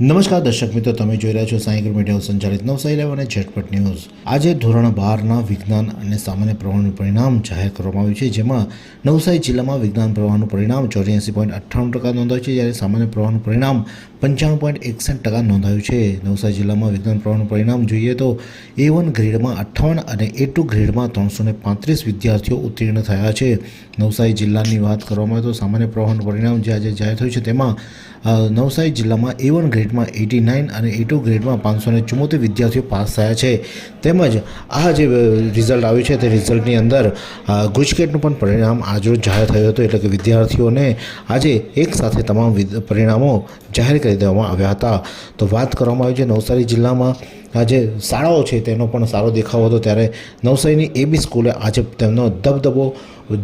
નમસ્કાર દર્શક મિત્રો, તમે જોઈ રહ્યા છો સાયકલ મીડિયા સંચાલિત નવસાઈ લાઈવ અને ઝટપટ ન્યૂઝ. આજે ધોરણ બારના વિજ્ઞાન અને સામાન્ય પ્રવાહનું પરિણામ જાહેર કરવામાં આવ્યું છે, જેમાં નવસારી જિલ્લામાં વિજ્ઞાન પ્રવાહનું પરિણામ ચોર્યાસી પોઈન્ટ અઠ્ઠાણું ટકા નોંધાયું છે, જ્યારે સામાન્ય પ્રવાહનું પરિણામ પંચાણું પોઈન્ટ એકસઠ ટકા નોંધાયું છે. નવસારી જિલ્લામાં વિજ્ઞાન પ્રવાહનું પરિણામ જોઈએ તો એ વન ગ્રેડમાં અઠ્ઠાવન અને એ ટુ ગ્રેડમાં ત્રણસો ને પાંત્રીસ વિદ્યાર્થીઓ ઉત્તીર્ણ થયા છે. નવસારી જિલ્લાની વાત કરવામાં આવે તો સામાન્ય પ્રવાહનું પરિણામ જે આજે જાહેર થયું છે તેમાં નવસારી જિલ્લામાં એ વન ગ્રેડમાં એટી નાઇન અને એ ટુ ગ્રેડમાં પાંચસો ને ચુમ્મોતેર વિદ્યાર્થીઓ પાસ થયા છે. તેમજ આ જે રિઝલ્ટ આવ્યું છે તે રિઝલ્ટની અંદર ગુજકેટનું પણ પરિણામ આજરોજ જાહેર થયું હતું. એટલે કે વિદ્યાર્થીઓને આજે એક સાથે તમામ પરિણામો જાહેર કરી દેવામાં આવ્યા હતા. તો વાત કરવામાં આવી છે નવસારી જિલ્લામાં. આજે શાળાઓ છે તેનો પણ સારો દેખાવ હતો ત્યારે નવસારીની એબી સ્કૂલે આજે તેમનો દબદબો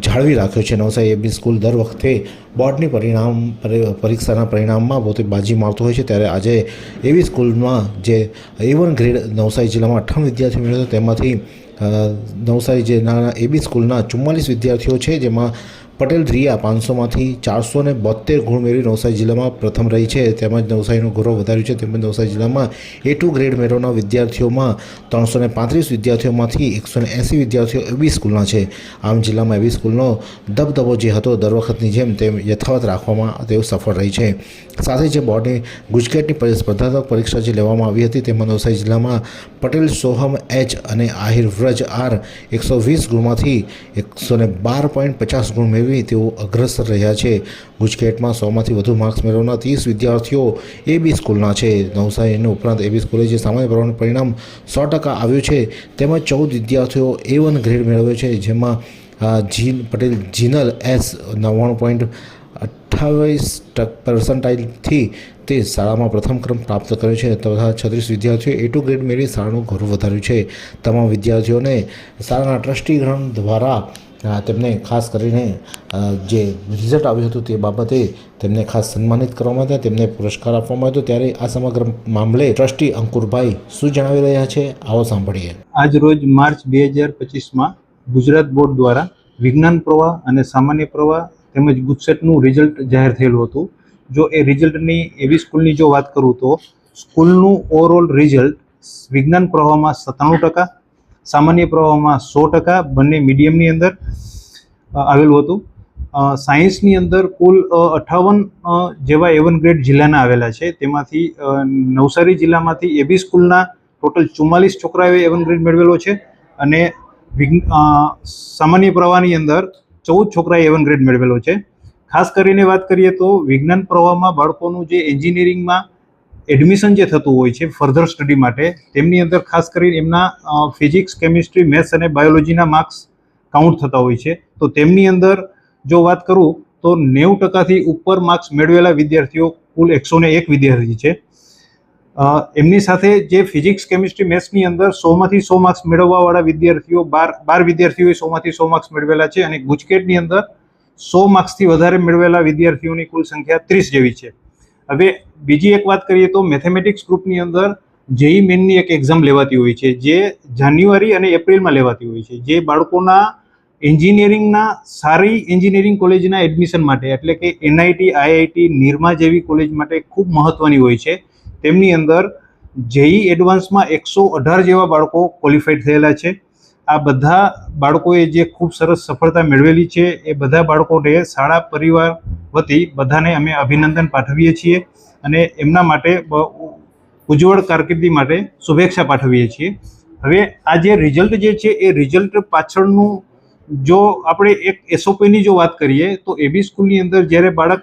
જાળવી રાખ્યો છે. નવસારી એબી સ્કૂલ દર વખતે બોર્ડની પરિણામ પરીક્ષાના પરિણામમાં પોતે બાજી મારતો હોય છે. ત્યારે આજે એવી સ્કૂલમાં જે એ ગ્રેડ નવસારી જિલ્લામાં અઠ્ઠાવન વિદ્યાર્થીઓ મેળવ્યો હતો, તેમાંથી નવસારી જિલ્લાના એબી સ્કૂલના ચુમ્માલીસ વિદ્યાર્થીઓ છે, જેમાં પટેલ રિયા પાંચસોમાંથી ચારસો ને બોતેર ગુણ મેળવી નવસારી જિલ્લામાં પ્રથમ રહી છે. તેમજ નવસારીનું ગૌરવ વધાર્યું છે. તેમજ નવસારી જિલ્લામાં એ ટુ ગ્રેડ મેળવના વિદ્યાર્થીઓમાં ત્રણસો ને પાંત્રીસ વિદ્યાર્થીઓમાંથી એકસો ને એંસી વિદ્યાર્થીઓ એવી સ્કૂલના છે. આમ જિલ્લામાં એવી સ્કૂલનો દબદબો જે હતો, દર વખતની જેમ તે યથાવત રાખવામાં તેઓ સફળ રહી છે. સાથે જે બોર્ડની ગુજકેટની સ્પર્ધાત્મક પરીક્ષા જે લેવામાં આવી હતી, તેમાં નવસારી જિલ્લામાં પટેલ, સોહમ, એચ અને આહિર વ્રજ આર એકસો વીસ ગુણમાંથી એકસો ને બાર પોઈન્ટ પચાસ ગુણ મેળવી તેઓ અગ્રસર રહ્યા છે. ગુજકેટમાં સોમાંથી વધુ માર્ક્સ મેળવનાર ત્રીસ વિદ્યાર્થીઓ એ બી સ્કૂલના છે. નવસારીની ઉપરાંત એ બી સ્કૂલે જે સામાન્ય પ્રવાહનું પરિણામ સો ટકા આવ્યું છે તેમાં ચૌદ વિદ્યાર્થીઓ એ વન ગ્રેડ મેળવ્યો છે જેમાં જીન પટેલ જીનલ એસ નવ્વાણું પોઈન્ટ અઠ્ઠાવીસ પર્સન્ટાઇલથી તે શાળામાં પ્રથમ ક્રમ પ્રાપ્ત કર્યો છે તથા છત્રીસ વિદ્યાર્થીઓ એ ટુ ગ્રેડ મેળવી શાળાનું ગૌરવ વધાર્યું છે. તમામ વિદ્યાર્થીઓને શાળાના ટ્રસ્ટીગણ દ્વારા અ, તેમને ખાસ કરીને જે રિઝલ્ટ આવ્યું હતું તે બાબતે તેમને ખાસ સન્માનિત કરવામાં આવ્યા તેમને પુરસ્કાર આપવામાં આવ્યો ત્યારે આ સમગ્ર મામલે ટ્રસ્ટી અંકુરભાઈ શું જણાવી રહ્યા છે? આવો સાંભળીએ. આજ રોજ માર્ચ બે હજાર પચીસમાં ગુજરાત બોર્ડ દ્વારા વિજ્ઞાન પ્રવાહ અને સામાન્ય પ્રવાહ તેમજ ગુજસેટનું રિઝલ્ટ જાહેર થયેલું હતું. જો એ રિઝલ્ટની એવી સ્કૂલની જો વાત કરું તો, સ્કૂલનું ઓવરઓલ રિઝલ્ટ વિજ્ઞાન પ્રવાહમાં સત્તાણું ટકા સામાન્ય પ્રવાહમાં સો ટકા બંને મીડિયમની અંદર આવેલું હતું. સાયન્સની અંદર કુલ અઠાવન જેવા એવન ગ્રેડ જિલ્લાના આવેલા છે. તેમાંથી નવસારી જિલ્લામાંથી એબી સ્કૂલના ટોટલ ચુમ્માલીસ છોકરાઓએ એવન ગ્રેડ મેળવેલો છે. અને સામાન્ય પ્રવાહની અંદર ચૌદ છોકરાએ એવન ગ્રેડ મેળવેલો છે. ખાસ કરીને વાત કરીએ તો વિજ્ઞાન પ્રવાહમાં બાળકોનું જે એન્જિનિયરિંગમાં એડમિશન જે થતું હોય છે ફર્ધર સ્ટડી માટે, તેમની અંદર ખાસ કરીને એમના ફિઝિક્સ કેમિસ્ટ્રી મેથ્સ અને બાયોલોજીના માર્ક્સ કાઉન્ટ થતા હોય છે. તો તેમની અંદર જો વાત કરું, તો નેવું ટકાથી ઉપર માર્ક્સ મેળવેલા વિદ્યાર્થીઓ કુલ એકસો એક વિદ્યાર્થી છે. એમની સાથે જે ફિઝિક્સ કેમિસ્ટ્રી મેથ્સની અંદર સોમાંથી સો માર્ક્સ મેળવવાવાળા વિદ્યાર્થીઓ, બાર બાર વિદ્યાર્થીઓએ સોમાંથી સો માર્ક્સ મેળવેલા છે અને ગુજકેટની અંદર સો માર્ક્સથી વધારે મેળવેલા વિદ્યાર્થીઓની કુલ સંખ્યા ત્રીસ જેવી છે. હવે બીજી એક વાત કરીએ તો મેથેમેટિક્સ ગ્રુપની અંદર જેઈ મેનની એક એક્ઝામ લેવાતી હોય છે, જે જાન્યુઆરી અને એપ્રિલમાં લેવાતી હોય છે, જે બાળકોના એન્જિનિયરિંગના સારી એન્જિનિયરિંગ કોલેજના એડમિશન માટે, એટલે કે એનઆઈટી આઈઆઈટી નિરમા જેવી કોલેજ માટે ખૂબ મહત્વની હોય છે. તેમની અંદર જેઈ એડવાન્સમાં એકસો અઢાર જેવા બાળકો ક્વોલિફાઈડ થયેલા છે. આ બધા બાળકોએ જે ખૂબ સરસ સફળતા મેળવેલી છે, એ બધા બાળકોને શાળા પરિવાર વતી બધાને અમે અભિનંદન પાઠવીએ છીએ. અને એમના માટે ઉજ્જવળ કારકિર્દી માટે શુભેચ્છા પાઠવીએ છીએ. હવે આ જે રિઝલ્ટ જે છે, એ રિઝલ્ટ પાછળનું જો આપણે એક એસઓપીની જો વાત કરીએ, તો એબી સ્કૂલની અંદર જ્યારે બાળક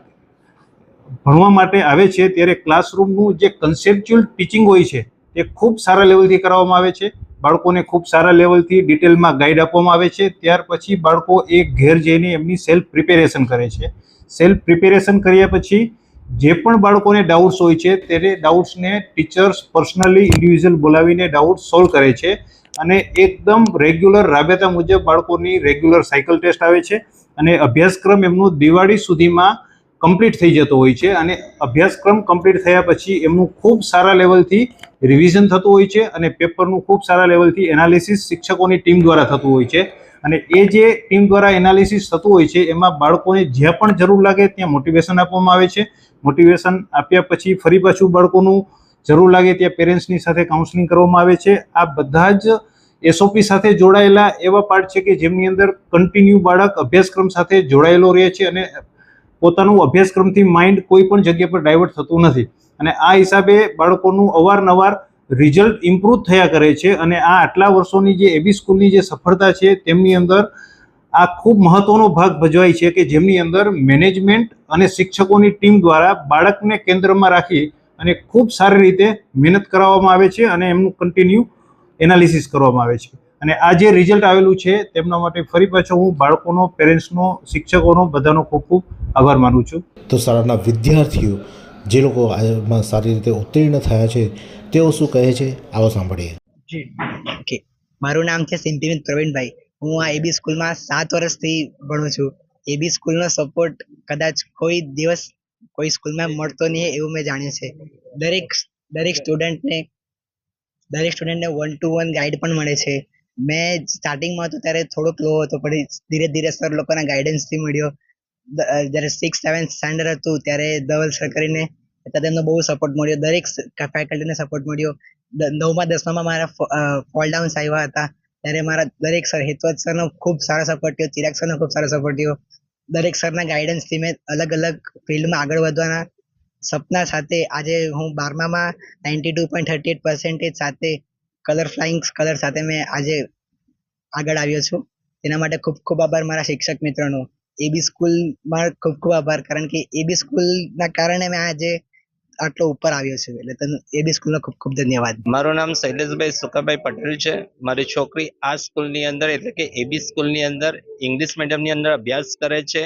ભણવા માટે આવે છે, ત્યારે ક્લાસરૂમનું જે કન્સેપ્ચ્યુઅલ ટીચિંગ હોય છે, તે ખૂબ સારા લેવલથી કરાવવામાં આવે છે. બાળકોને ખૂબ સારા લેવલથી ડિટેલમાં ગાઈડ આપવામાં આવે છે. ત્યાર પછી બાળકો એ ઘેર જઈને એમની સેલ્ફ પ્રિપેરેશન કરે છે. સેલ્ફ પ્રિપેરેશન કર્યા પછી જે પણ બાળકોને ડાઉટ્સ હોય છે, તેને ડાઉટ્સને ટીચર્સ પર્સનલી ઇન્ડિવિજ્યુઅલ બોલાવીને ડાઉટ સોલ્વ કરે છે અને એકદમ રેગ્યુલર રાબેતા મુજબ બાળકોની રેગ્યુલર સાયકલ ટેસ્ટ આવે છે અને અભ્યાસક્રમ એમનું દિવાળી સુધીમાં કમ્પ્લીટ થઈ જતો હોય છે અને અભ્યાસક્રમ કમ્પ્લીટ થયા પછી એમનું ખૂબ સારા લેવલથી રિવિઝન થતું હોય છે અને પેપરનું ખૂબ સારા લેવલથી એનાલિસિસ શિક્ષકોની ટીમ દ્વારા થતું હોય છે. અને એ જે ટીમ દ્વારા એનાલિસિસ થતું હોય છે, એમાં બાળકોને જ્યાં પણ જરૂર લાગે ત્યાં મોટિવેશન આપવામાં આવે છે. મોટિવેશન આપ્યા પછી ફરી પાછું બાળકોનું જરૂર લાગે ત્યાં પેરેન્ટ્સની સાથે કાઉન્સલિંગ કરવામાં આવે છે. આ બધા જ એસઓપી સાથે જોડાયેલા એવા પાર્ટ છે કે જેમની અંદર કન્ટિન્યુ બાળક અભ્યાસક્રમ સાથે જોડાયેલો રહે છે અને પોતાનું અભ્યાસક્રમથી માઇન્ડ કોઈ પણ જગ્યા પર ડાયવર્ટ થતું નથી. અને આ હિસાબે બાળકોનું અવારનવાર રિઝલ્ટ ઇમ્પ્રૂવ થયા કરે છે અને આ આટલા વર્ષોની જે એબી સ્કૂલની જે સફળતા છે તેમની અંદર આ ખૂબ મહત્વનો ભાગ ભજવાય છે કે જેમની અંદર મેનેજમેન્ટ અને શિક્ષકોની ટીમ દ્વારા બાળકને કેન્દ્રમાં રાખી અને ખૂબ સારી રીતે મહેનત કરાવવામાં આવે છે અને એમનું કન્ટિન્યુ એનાલિસિસ કરવામાં આવે છે. અને આ જે રિઝલ્ટ આવેલું છે તેમના માટે ફરી પાછો હું બાળકોનો પેરેન્ટ્સનો શિક્ષકોનો બધાનો ખૂબ ખૂબ આભાર માનું છું. તો શાળાના વિદ્યાર્થીઓ જે લોકો સારી રીતે ઉત્તીર્ણ થયા છે તેઓ શું કહે છે? આવો સાંભળીએ. ઓકે. મારું નામ છે સિંધીવિંદ પ્રવીણભાઈ. હું આ એબી સ્કૂલમાં સાત વર્ષથી ભણું છું. એબી સ્કૂલનો સપોર્ટ કદાચ કોઈ દિવસ કોઈ સ્કૂલમાં મળતો નહીં એવું મેં જાણ્યું છે. દરેક દરેક સ્ટુડન્ટને દરેક સ્ટુડન્ટને વન ટુ વન ગાઈડ પણ મળે છે. મેં સ્ટાર્ટિંગમાં હતો ત્યારે થોડોક લો હતો, પણ ધીરે ધીરે સર લોકોના ગાઈડન્સથી મળ્યો. જ્યારે સિક્સ સેવન્થ સ્ટાન્ડર્ડ હતું, ત્યારે ધવલ સર કરીને ત્યારે તેમનો બહુ સપોર્ટ મળ્યો. દરેક ફેકલ્ટીને સપોર્ટ મળ્યો. નવમા, દસમામાં મારા ફોલ ડાઉન્સ આવ્યા હતા. ત્યારે મારા દરેક સર હેતવત સરનો ખૂબ સારો સપોર્ટ થયો. ચિરાગ સરનો ખૂબ સારો સપોર્ટ થયો. દરેક સરના ગાઈડન્સથી મેં અલગ અલગ ફિલ્ડમાં આગળ વધવાના સપના સાથે આજે હું બારમામાં ninety two point thirty eight percentage સાથે કલર ફ્લાઇંગ કલર સાથે મેં આજે આગળ આવ્યો છું. તેના માટે ખૂબ ખૂબ આભાર મારા શિક્ષક મિત્રોનો. એબી સ્કૂલમાં ખૂબ ખૂબ આભાર. કારણ કે એબી સ્કૂલના કારણે મેં આજે આટલો ઉપર આવ્યો છે. એટલે તને એબી સ્કૂલનો ખૂબ ખૂબ ધન્યવાદ. મારું નામ શૈલેષભાઈ સુકાભાઈ પટેલ છે. મારી છોકરી આ સ્કૂલની અંદર, એટલે કે એબી સ્કૂલની અંદર ઇંગ્લિશ મીડિયમની અંદર અભ્યાસ કરે છે.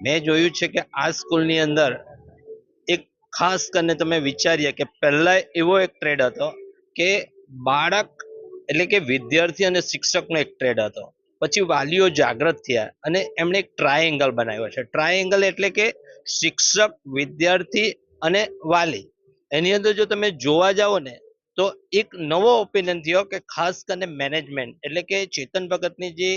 મેં જોયું છે કે આ સ્કૂલની અંદર એક ખાસ કરીને તમે વિચારીએ કે પહેલા એવો એક ટ્રેડ હતો કે બાળક, એટલે કે વિદ્યાર્થી અને શિક્ષકનો એક ટ્રેડ હતો. પછી વાલીઓ જાગૃત થયા અને એમણે એક ટ્રાયેંગલ બનાવ્યો છે. ટ્રાયેંગલ એટલે કે શિક્ષક, વિદ્યાર્થી અને વાલી. એની અંદર જો તમે જોવા જાઓ ને, તો એક નવો ઓપિનિયન થયો કે ખાસ કરીને મેનેજમેન્ટ એટલે કે ચેતન ભગતની જે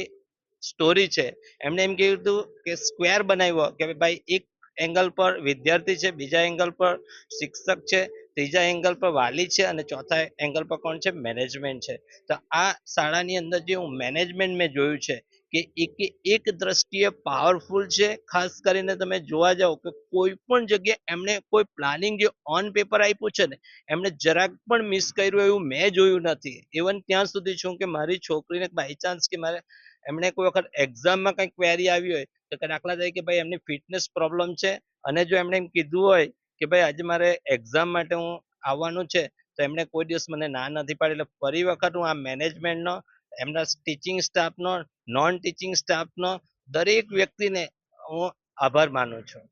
સ્ટોરી છે, એમણે એમ કીધું કે સ્ક્વેર બનાવ્યો કે ભાઈ એક એંગલ પર વિદ્યાર્થી છે, બીજા એંગલ પર શિક્ષક છે, ત્રીજા એંગલ પર વાલી છે અને ચોથા એંગલ પર કોણ છે? મેનેજમેન્ટ છે. તો આ શાળાની અંદર જે હું મેનેજમેન્ટ મેં જોયું છે કે એક એક દ્રષ્ટિએ પાવરફુલ છે. ખાસ કરીને તમે જોવા જાઓ કે કોઈ પણ જગ્યાએ એમણે કોઈ પ્લાનિંગ જે ઓન પેપર આપ્યું છે ને, એમણે જરાક પણ મિસ કર્યું એવું મેં જોયું નથી. ઇવન ત્યાં સુધી છું કે મારી છોકરીને બાય ચાન્સ કે મારે એમણે કોઈ વખત એક્ઝામમાં કંઈક ક્વેરી આવી હોય તો દાખલા તરીકે ભાઈ એમની ફિટનેસ પ્રોબ્લેમ છે અને જો એમણે એમ કીધું હોય કે ભાઈ આજે મારે એક્ઝામ માટે હું આવવાનું છે, તો એમણે કોઈ દિવસ મને ના નથી પાડી. એટલે ફરી વખત હું આ મેનેજમેન્ટનો એમના ટીચિંગ સ્ટાફનો નોન ટીચિંગ સ્ટાફનો દરેક વ્યક્તિને હું આભાર માનું છું.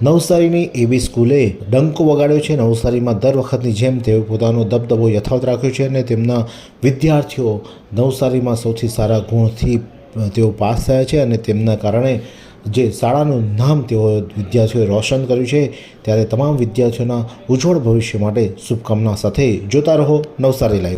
નવસારીની એવી સ્કૂલે ડંકો વગાડ્યો છે. નવસારીમાં દર વખતની જેમ તેઓ પોતાનો દબદબો યથાવત રાખ્યો છે અને તેમના વિદ્યાર્થીઓ નવસારીમાં સૌથી સારા ગુણથી તેઓ પાસ થયા છે અને તેમના કારણે જે શાળાનું નામ તેઓ વિદ્યાર્થીઓએ રોશન કર્યું છે, ત્યારે તમામ વિદ્યાર્થીઓના ઉજ્જવળ ભવિષ્ય માટે શુભકામના સાથે જોતા રહો નવસારી લાઈવ